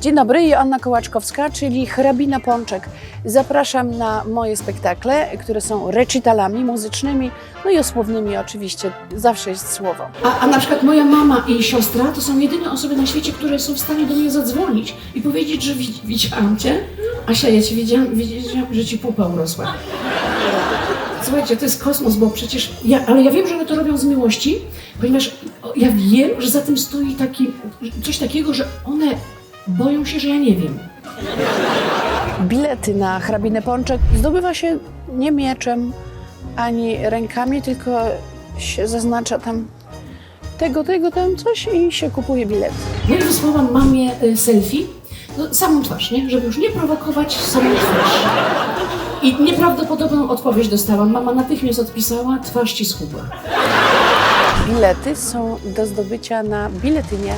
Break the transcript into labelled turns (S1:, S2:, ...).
S1: Dzień dobry, Joanna Kołaczkowska, czyli hrabina Pączek. Zapraszam na moje spektakle, które są recitalami muzycznymi, no i osłownymi oczywiście, zawsze jest słowo.
S2: A, a na przykład moja mama i siostra to są jedyne osoby na świecie, które są w stanie do mnie zadzwonić i powiedzieć, że widz- widziałam cię. Asia, ja cię widziałam, wiedziałam, że ci pupa urosła. Słuchajcie, to jest kosmos, bo przecież ja, ale ja wiem, że one to robią z miłości, ponieważ ja wiem, że za tym stoi taki, coś takiego, że one boją się, że ja nie wiem.
S1: Bilety na hrabinę Pączek zdobywa się nie mieczem ani rękami, tylko się zaznacza tam tego, tego, tam coś i się kupuje bilet.
S2: Ja wysłałam mamie y, selfie, no, samą twarz, nie? Żeby już nie prowokować samą twarz. I nieprawdopodobną odpowiedź dostałam. Mama natychmiast odpisała, twarz ci schudła.
S1: Bilety są do zdobycia na biletynie